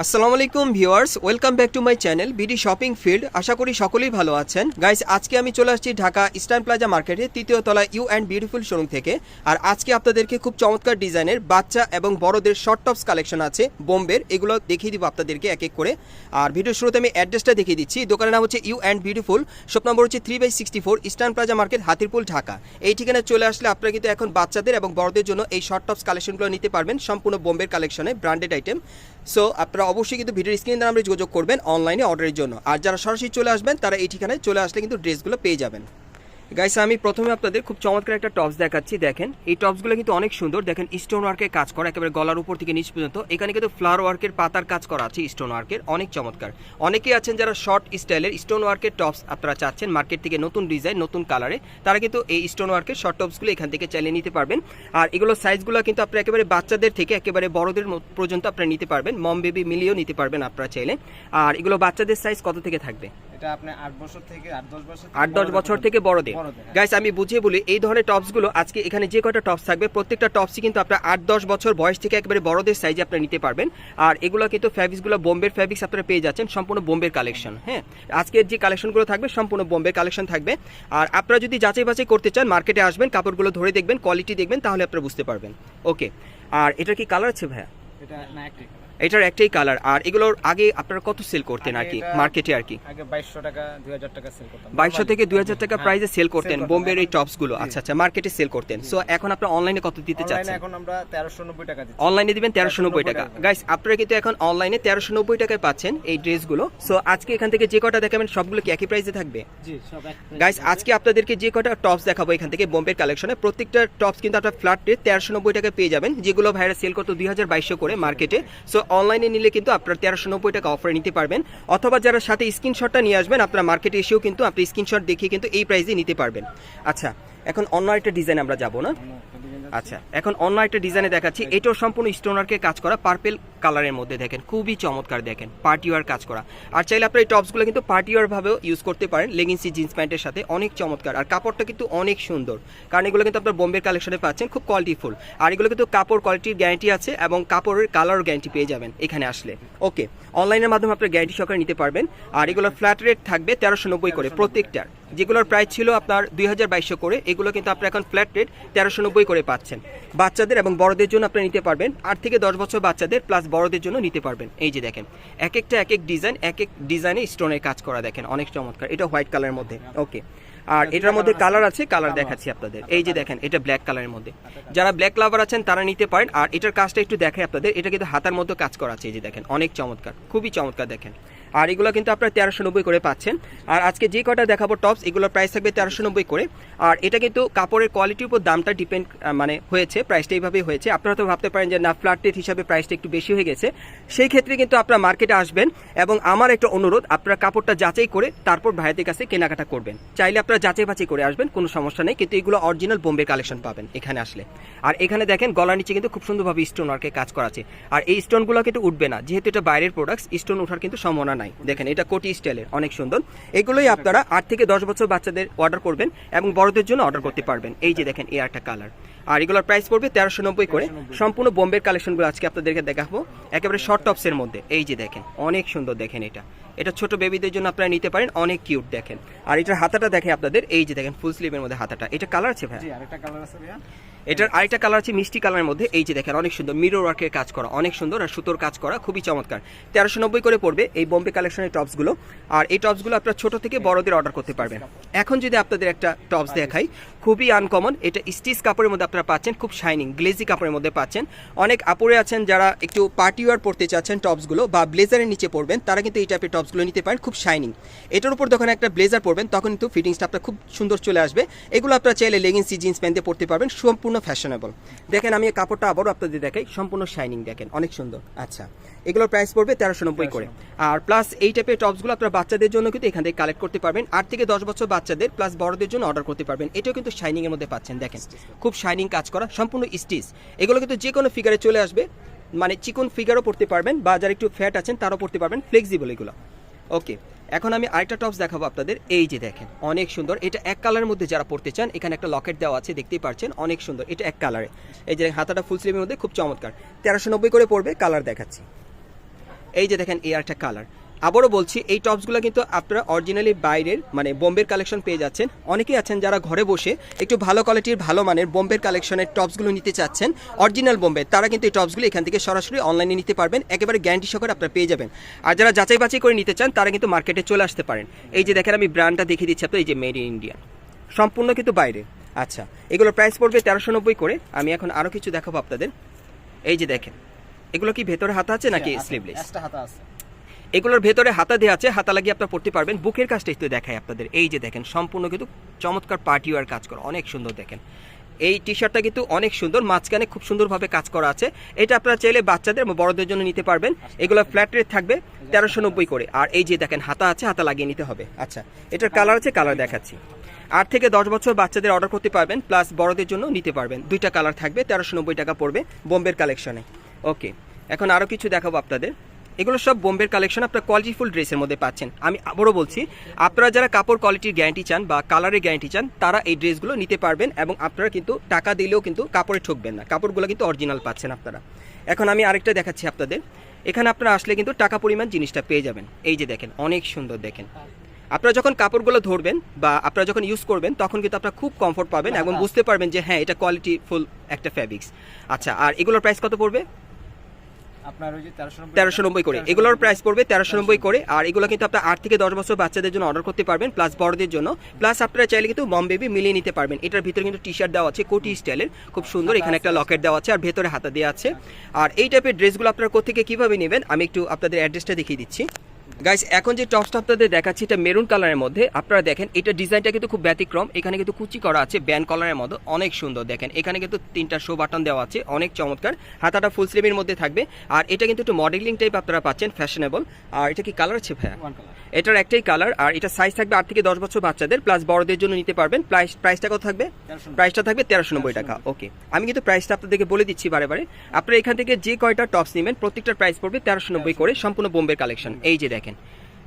আসসালামু আলাইকুম viewers, welcome back to my channel BD shopping field. আশা করি সকলেই ভালো আছেন। গাইস, আজকে আমি চলে আসছি ঢাকা ইস্টার্ন প্লাজা মার্কেটে তৃতীয় তলা ইউ অ্যান্ড বিউটিফুল শোরুম থেকে। আর আজকে আপনাদেরকে খুব চমৎকার ডিজাইনের বাচ্চা এবং বড়দের শর্ট টপস কালেকশন আছে, বোম্বের। এগুলো দেখিয়ে দিব আপনাদেরকে এক এক করে। আর ভিডিও শুরুতে আমি অ্যাড্রেসটা দেখিয়ে দিচ্ছি। দোকানের নাম হচ্ছে you and beautiful. Shop number হচ্ছে three by sixty four Eastern Plaza market, Hatirpool, Dhaka. এই ঠিকানায় চলে আসলে আপনারা কিন্তু এখন বাচ্চাদের এবং বড়দের জন্য এই শর্ট টপস কালেকশনগুলো নিতে পারবেন। সম্পূর্ণ বোম্বের কালেকশনে, ব্র্যান্ডেড আইটেম। সো আপনারা অবশ্যই কিন্তু ভিডিওর স্ক্রিন নাম্বারে যোগাযোগ করবেন অনলাইনে অর্ডারের জন্য। আর যারা সরাসরি চলে আসবেন, তারা এই ঠিকানায় চলে আসলে কিন্তু ড্রেসগুলো পেয়ে যাবেন। গাইস আমি প্রথমে আপনাদের খুব চমৎকার একটা টপস দেখাচ্ছি, দেখেন। এই টপসগুলো কিন্তু অনেক সুন্দর। দেখেন স্টোন ওয়ার্কের কাজ করা, একেবারে গলার উপর থেকে নিচ পর্যন্ত। এখানে কিন্তু ফ্লাওয়ার ওয়ার্কের পাতার কাজ করা আছে স্টোন ওয়ার্কের অনেক চমৎকার। অনেকেই আছেন যারা শর্ট স্টাইলের স্টোন ওয়ার্কের টপস আপনারা চাচ্ছেন মার্কেট থেকে নতুন ডিজাইন নতুন কালারে তারা কিন্তু এই স্টোন ওয়ার্কের শর্ট টপসগুলো এখান থেকে চাইলে নিতে পারবেন। আর এগুলো সাইজগুলো কিন্তু আপনারা একেবারে বাচ্চাদের থেকে একেবারে বড়দের পর্যন্ত আপনারা নিতে পারবেন। মম বেবি মিলিয়েও নিতে পারবেন আপনারা চাইলে। আর এগুলো বাচ্চাদের সাইজ কত থেকে থাকবে? এটা আপনি আট বছর থেকে আট দশ বছর আট দশ বছর থেকে বড়দের। বড়দের, হ্যাঁ। গাইস আমি বুঝিয়ে বলি এই ধরনের টপসগুলো আজকে এখানে যে কয়টা টপস থাকবে প্রত্যেকটা টপসই কিন্তু আপনার আট দশ বছর বয়স থেকে একেবারে বড়দের সাইজে আপনারা নিতে পারবেন। আর এগুলো কিন্তু ফ্যাব্রিক্সগুলো বোম্বের ফ্যাব্রিক্স আপনারা পেয়ে যাচ্ছেন সম্পূর্ণ বোম্বের কালেকশন হ্যাঁ। আজকের যে কালেকশনগুলো থাকবে সম্পূর্ণ বোম্বের কালেকশন থাকবে। আর আপনারা যদি যাচাই বাছাই করতে চান মার্কেটে আসবেন কাপড়গুলো ধরে দেখবেন কোয়ালিটি দেখবেন তাহলে আপনারা বুঝতে পারবেন। ওকে আর এটা কি কালার আছে ভাইয়া? এটা না। এটার একটাই কালার আর এগুলোর আগে আপনারা কত সেল করতেন আর কি? মার্কেটে আর কি? আগে বাইশশো টাকা দুই হাজার টাকা সেল করতাম। বাইশশো থেকে দুই হাজার টাকা হ্যাঁ, প্রাইসে সেল করতেন। বোম্বের এই টপসগুলো। আচ্ছা আচ্ছা মার্কেটে সেল করতেন। সো এখন আপনার অনলাইনে কত দিতে চাচ্ছেন? এখন আমরা তেরোশো নব্বই টাকা অনলাইনে দিবেন তেরোশো নব্বই টাকা। গাইস আপনারা কিন্তু এখন অনলাইনে তেরোশো নব্বই টাকায় পাচ্ছেন এই ড্রেসগুলো সো আজকে এখান থেকে যে কটা দেখাবেন সবগুলো কি একই প্রাইসে থাকবে? জি সব এক গাইস আজকে আপনাদেরকে যে কটা টপস দেখাবো এখান থেকে বোম্বের কালেকশনে প্রত্যেকটা টপস কিন্তু আপনার ফ্ল্যাট রেট তেরোশো নব্বই টাকায় পেয়ে যাবেন যেগুলো ভাইরা সেল করতো দুই হাজার বাইশশো করে মার্কেটে সো অনলাইনে নিলে কিন্তু আপনার তেরোশো নব্বই টাকা অফারে নিতে পারবেন। অথবা যারা সাথে স্ক্রিনশটটা নিয়ে আসবেন, আপনার মার্কেটে এসেও কিন্তু আপনি স্ক্রিনশট দেখিয়ে কিন্তু এই প্রাইসে নিতে পারবেন। আচ্ছা এখন অন্য একটা ডিজাইন আমরা যাব না? আচ্ছা এখন অন্য একটা ডিজাইনে দেখাচ্ছি। এটাও সম্পূর্ণ স্টোনারকে কাজ করা পার্পেল কালারের মধ্যে দেখেন খুবই চমৎকার দেখেন পার্টি ওয়ার কাজ করা। আর চাইলে আপনার এই টপসগুলো কিন্তু পার্টি ওয়ার ভাবেও ইউজ করতে পারেন লেগিংসি জিন্স প্যান্টের সাথে অনেক চমৎকার। আর কাপড়টা কিন্তু অনেক সুন্দর কারণ এগুলো কিন্তু আপনার বোম্বের কালেকশনে পাচ্ছেন খুব কোয়ালিটিফুল আর এগুলো কিন্তু কাপড় কোয়ালিটির গ্যারান্টি আছে এবং কাপড়ের কালার গ্যারান্টি পেয়ে যাবেন এখানে আসলে। ওকে অনলাইনের মাধ্যমে আপনার গ্যারান্টি সহকারে নিতে পারবেন। আর এগুলো ফ্ল্যাট রেট থাকবে তেরোশো নব্বই করে প্রত্যেকটার। যেগুলোর প্রাইস ছিল আপনার দুই হাজার বাইশশো করে, এগুলো কিন্তু আপনার এখন ফ্ল্যাট রেট তেরোশো নব্বই করে পাচ্ছেন। বাচ্চাদের এবং বড়দের জন্য আপনি নিতে পারবেন, আট থেকে দশ বছর বাচ্চাদের প্লাস বড়দের জন্য নিতে পারবেন। এই যে দেখেন এক একটা এক এক ডিজাইন এক এক ডিজাইনে স্টোনের কাজ করা দেখেন, অনেক চমৎকার। এটা হোয়াইট কালারের মধ্যে ওকে আর এটার মধ্যে কালার আছে কালার দেখাচ্ছি আপনাদের। এই যে দেখেন, এটা ব্ল্যাক কালারের মধ্যে। যারা ব্ল্যাক লাভার আছেন, তারা নিতে পারেন। আর এটার কাজটা একটু দেখাই আপনাদের, এটা কিন্তু হাতার মধ্যে কাজ করা আছে, এই যে দেখেন, অনেক চমৎকার, খুবই চমৎকার দেখেন। আর এগুলো কিন্তু আপনারা তেরোশো নব্বই করে পাচ্ছেন। আর আজকে যে কটা দেখাবো টপস এগুলোর প্রাইস থাকবে তেরোশো নব্বই করে। আর এটা কিন্তু কাপড়ের কোয়ালিটির উপর দামটা ডিপেন্ড মানে হয়েছে প্রাইসটা এইভাবেই হয়েছে। আপনারা তো ভাবতে পারেন যে, না ফ্ল্যাট রেট হিসাবে প্রাইসটা একটু বেশি হয়ে গেছে। সেই ক্ষেত্রে কিন্তু আপনারা মার্কেটে আসবেন এবং আমার একটা অনুরোধ, আপনারা কাপড়টা যাচাই করে তারপর ভাইদের কাছে কেনাকাটা করবেন। চাইলে আপনারা যাচাই বাছাই করে আসবেন, কোনো সমস্যা নেই, কিন্তু এগুলো অরিজিনাল বোম্বে কালেকশন পাবেন এখানে আসলে। আর এখানে দেখেন, গলার নিচে কিন্তু খুব সুন্দরভাবে স্টোন ওয়ার্কে কাজ করা আছে। আর এই স্টোনগুলো কিন্তু উঠবে না, যেহেতু এটা বাইরের প্রোডাক্টস স্টোন ওঠার কিন্তু সম্ভাবনা নাই। দেখেন, এটা কোটি স্টাইলের, অনেক সুন্দর। এগুলোই আপনারা আট থেকে দশ বছর বাচ্চাদের অর্ডার করবেন এবং বড়দের জন্য অর্ডার করতে পারবেন। এই যে দেখেন, এই একটা কালার আর এগুলোর প্রাইস পড়বে তেরোশো নব্বই করে। সম্পূর্ণ বোম্বের কালেকশনগুলো আজকে আপনাদেরকে দেখাবো। একেবারে শর্ট টপসের মধ্যে। এই যে দেখেন, অনেক সুন্দর দেখেন এটা। এটা ছোট বেবিদের জন্য আপনারা নিতে পারেন, অনেক কিউট দেখেন। আর এটার হাতাটা দেখে আপনাদের। এই যে দেখেন ফুল স্লিভের মধ্যে হাতাটা। এটা কালার আছে ভাই আরেকটা কালার আছে ভাইয়া। এটার আরেকটা কালার আছে মিষ্টি কালারের মধ্যে। এই যে দেখেন, অনেক সুন্দর মিরর ওয়ার্কের কাজ করা, অনেক সুন্দর আর সুতোর কাজ করা, খুবই চমৎকার। তেরোশো নব্বই করে পড়বে এই বোম্বে কালেকশনের টপসগুলো আর এই টপসগুলো আপনার ছোট থেকে বড়দের অর্ডার করতে পারবেন। এখন যদি আপনাদের একটা টপস দেখাই খুবই আনকমন এটা স্টিচ কাপড়ের মধ্যে আপনারা পাচ্ছেন, খুব শাইনিং গ্লেজি কাপড়ের মধ্যে পাচ্ছেন। অনেক আপুরে আছেন যারা একটু পার্টি ওয়ার পড়তে চাচ্ছেন টপসগুলো বা ব্লেজারের নিচে পড়বেন তারা কিন্তু এই টাইপের টপসগুলো নিতে পারেন, খুব শাইনিং এটার উপর যখন একটা ব্লেজার পরবেন, তখন কিন্তু ফিটিংসটা আপনার খুব সুন্দর চলে আসবে। এগুলো আপনারা চাইলে লেগিংসি জিন্স প্যান্ট পড়তে পারবেন, সম্পূর্ণ ফ্যাশনেবল দেখেন আমি কাপড়টা আবারও আপনাদের দেখাই, সম্পূর্ণ শাইনিং দেখেন, অনেক সুন্দর। আচ্ছা এগুলোর প্রাইস পড়বে তেরোশো নব্বই করে। আর প্লাস এই টাইপের টপসগুলো আপনারা বাচ্চাদের জন্য কিন্তু এখান থেকে কালেক্ট করতে পারবেন। আট থেকে দশ বছর বাচ্চাদের প্লাস বড়দের জন্য অর্ডার করতে পারবেন। এটাও কিন্তু শাইনিং এর মধ্যে পাচ্ছেন, দেখেন। খুব শাইনিং কাজ করা, সম্পূর্ণ স্টিচ এগুলো কিন্তু যে কোনো ফিগারে চলে আসবে। মানে চিকন ফিগারও পড়তে পারবেন বা যারা একটু ফ্যাট আছেন তারাও পড়তে পারবেন ফ্লেক্সিবল এগুলো। ওকে এখন আমি আরেকটা টপস দেখাবো আপনাদের। এই যে দেখেন, অনেক সুন্দর। এটা এক কালারের মধ্যে যারা পড়তে চান, এখানে একটা লকেট দেওয়া আছে, দেখতেই পাচ্ছেন অনেক সুন্দর। এটা এক কালারে এই যে হাতাটা ফুল স্লিভের মধ্যে, খুব চমৎকার। তেরোশো নব্বই করে পড়বে কালার দেখাচ্ছি। এই যে দেখেন, এই একটা কালার আবারও বলছি, এই টপসগুলো কিন্তু আপনারা অরিজিনালি বাইরের মানে বোম্বের কালেকশন পেয়ে যাচ্ছেন। অনেকেই আছেন যারা ঘরে বসে একটু ভালো কোয়ালিটির ভালো মানের বোম্বের কালেকশনের টপসগুলো নিতে চাচ্ছেন অরিজিনাল বোম্বে, তারা কিন্তু এই টপসগুলো এখান থেকে সরাসরি অনলাইনে নিতে পারবেন, একেবারে গ্যারান্টি সহকারে আপনারা পেয়ে যাবেন। আর যারা যাচাই বাছাই করে নিতে চান, তারা কিন্তু মার্কেটে চলে আসতে পারেন। এই যে দেখেন, আমি ব্র্যান্ডটা দেখিয়ে দিচ্ছি আপনার এই যে মেড ইন ইন্ডিয়া সম্পূর্ণ কিন্তু বাইরে। আচ্ছা এগুলোর প্রাইস পড়বে তেরোশো করে। আমি এখন আরও কিছু দেখাবো আপনাদের। এই যে দেখেন এগুলো কি ভেতরে হাতা আছে নাকি স্লিভলেস একটা হাতা আছে। এগুলোর ভেতরে হাতা দেওয়া আছে হাতা লাগিয়ে আপনারা পড়তে পারবেন। বুকের কাজটা একটু দেখায় আপনাদের। এই যে দেখেন সম্পূর্ণ কিন্তু চমৎকার পার্টি ওয়ার কাজ করা অনেক সুন্দর দেখেন। এই টি শার্টটা কিন্তু অনেক সুন্দর মাঝখানে খুব সুন্দরভাবে কাজ করা আছে। এটা আপনারা চাইলে বাচ্চাদের বা বড়দের জন্য নিতে পারবেন। এগুলো ফ্ল্যাট রেট থাকবে তেরোশো নব্বই করে। আর এই যে দেখেন হাতা আছে হাতা লাগিয়ে নিতে হবে। আচ্ছা এটার কালার আছে কালার দেখাচ্ছি। আট থেকে দশ বছর বাচ্চাদের অর্ডার করতে পারবেন প্লাস বড়দের জন্য নিতে পারবেন। দুইটা কালার থাকবে তেরোশো নব্বই টাকা পড়বে বোম্বের কালেকশনে ওকে এখন আরও কিছু দেখাবো আপনাদের। এগুলো সব বোম্বের কালেকশন আপনার কোয়ালিটিফুল ড্রেসের মধ্যে পাচ্ছেন। আমি আবারও বলছি, আপনারা যারা কাপড় কোয়ালিটির গ্যারান্টি চান বা কালারের গ্যারান্টি চান, তারা এই ড্রেসগুলো নিতে পারবেন এবং আপনারা কিন্তু টাকা দিলেও কিন্তু কাপড়ে ঠকবেন না। কাপড়গুলো কিন্তু অরিজিনাল পাচ্ছেন আপনারা। এখন আমি আরেকটা দেখাচ্ছি আপনাদের। এখানে আপনারা আসলে কিন্তু টাকা পরিমাণ জিনিসটা পেয়ে যাবেন। এই যে দেখেন, অনেক সুন্দর দেখেন। আপনারা যখন কাপড়গুলো ধরবেন বা আপনারা যখন ইউজ করবেন, তখন কিন্তু আপনারা খুব কমফোর্ট পাবেন এবং বুঝতে পারবেন যে হ্যাঁ এটা কোয়ালিটি ফুল একটা ফ্যাব্রিক্স আচ্ছা আর এগুলোর প্রাইস কত পড়বে? আপনার ওই যে তেরোশো নব্বই করে। এগুলোর প্রাইস পড়বে তেরোশো নব্বই করে। আর এগুলো কিন্তু আপনার আট থেকে দশ বছর বাচ্চাদের জন্য অর্ডার করতে পারবেন প্লাস বড়দের জন্য। প্লাস আপনারা চাইলে কিন্তু মম বেবি মিলিয়ে নিতে পারবেন। এটার ভিতরে কিন্তু টি শার্ট দেওয়া আছে কোটি স্টাইলের। খুব সুন্দর এখানে একটা লকেট দেওয়া আছে আর ভেতরে হাতা দেওয়া আছে। আর এই টাইপের ড্রেসগুলো আপনারা কোথেকে কীভাবে নেবেন আমি একটু আপনাদের অ্যাড্রেসটা দেখিয়ে দিচ্ছি। গাইস এখন যে টপসটা আপনাদের দেখাচ্ছি, এটা মেরুন কালারের মধ্যে। আপনারা দেখেন, এটা ডিজাইনটা কিন্তু খুব ব্যতিক্রম। এখানে কিন্তু কুচি করা আছে ব্যান কলারের মধ্যে। অনেক সুন্দর, দেখেন। এখানে কিন্তু তিনটা শো বাটন দেওয়া আছে, অনেক চমৎকার। হাতাটা ফুল স্লিভের মধ্যে থাকবে। আর এটা কিন্তু একটু মডেলিং টাইপ আপনারা পাচ্ছেন ফ্যাশনেবল আর এটা কি কালার আছে ভাইয়া? এটার একটাই কালার আর এটা সাইজ থাকবে আট থেকে দশ বছর বাচ্চাদের প্লাস বড়দের জন্য নিতে পারবেন। প্রাইস প্রাইসটা কত থাকবে? প্রাইসটা থাকবে তেরোশো নব্বই টাকা ওকে আমি কিন্তু প্রাইসটা আপনাদেরকে বলে দিচ্ছি বারে বারে। আপনারা এখান থেকে যে কয়টা টপস নেবেন প্রত্যেকটা প্রাইস পড়বে তেরোশো নব্বই করে সম্পূর্ণ বোম্বের কালেকশন এই যে দেখেন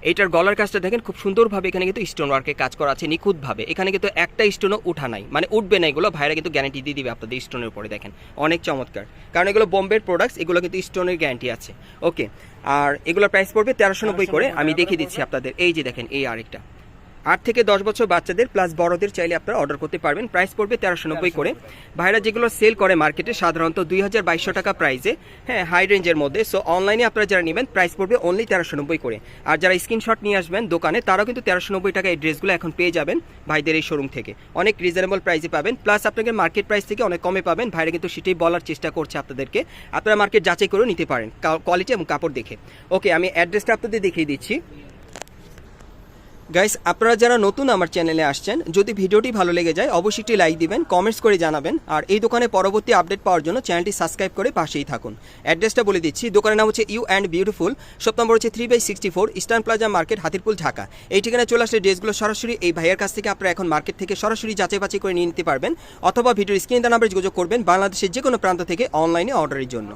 এইটার গলার কাজটা দেখেন, খুব সুন্দরভাবে এখানে কিন্তু স্টোন ওয়ার্কে কাজ করা আছে, নিখুঁতভাবে। এখানে কিন্তু একটা স্টোনও উঠা নাই। মানে উঠবে না এগুলো, ভাইরা কিন্তু গ্যারান্টি দিয়ে দিবে আপনাদের স্টোনের উপরে, দেখেন। অনেক চমৎকার। কারণ এগুলো বোম্বের প্রোডাক্টস এগুলো কিন্তু স্টোনের গ্যারান্টি আছে। ওকে আর এগুলোর প্রাইস পড়বে তেরোশো নব্বই করে। আমি দেখিয়ে দিচ্ছি আপনাদের। এই যে দেখেন, এই আরেকটা। আট থেকে দশ বছর বাচ্চাদের প্লাস বড়দের চাইলে আপনারা অর্ডার করতে পারবেন। প্রাইস পড়বে তেরোশো নব্বই করে। ভাইরা যেগুলো সেল করে মার্কেটে সাধারণত দুই হাজার বাইশশো টাকা প্রাইসে হ্যাঁ হাই রেঞ্জের মধ্যে। সো অনলাইনে আপনারা যারা নেবেন প্রাইস পড়বে অনলি তেরোশো নব্বই করে। আর যারা স্ক্রিনশট নিয়ে আসবেন দোকানে, তারাও কিন্তু তেরোশো নব্বই টাকা এই ড্রেসগুলো এখন পেয়ে যাবেন ভাইদের এই শোরুম থেকে। অনেক রিজনেবল প্রাইসে পাবেন। প্লাস আপনাকে মার্কেট প্রাইস থেকে অনেক কমে পাবেন। ভাইরা কিন্তু সেটাই বলার চেষ্টা করছে আপনাদেরকে। আপনারা মার্কেট যাচাই করেও নিতে পারেন কোয়ালিটি এবং কাপড় দেখে। ওকে আমি অ্যাড্রেসটা আপনাদের দেখিয়ে দিচ্ছি। গাইস আপনারা যারা নতুন আমার চ্যানেলে আসছেন, যদি ভিডিওটি ভালো লেগে যায়, অবশ্যই একটি লাইক দিবেন কমেন্টস করে জানাবেন, আর এই দোকানে পরবর্তী আপডেট পাওয়ার জন্য চ্যানেলটি সাবস্ক্রাইব করে পাশেই থাকুন। অ্যাড্রেসটা বলে দিচ্ছি, দোকানের নাম হচ্ছে you and beautiful shop number হচ্ছে three by sixty four Eastern Plaza market Hatirpool, Dhaka. এই ঠিকানায় চলে আসলে ড্রেসগুলো সরাসরি এই ভাইয়ের কাছ থেকে আপনারা এখন মার্কেট থেকে সরাসরি যাচাই বাছাই করে নিয়ে নিতে পারবেন, অথবা ভিডিওর স্ক্রিন নাম্বারে যোগাযোগ করবেন, বাংলাদেশের যে কোনো প্রান্ত থেকে অনলাইনে অর্ডারের জন্য।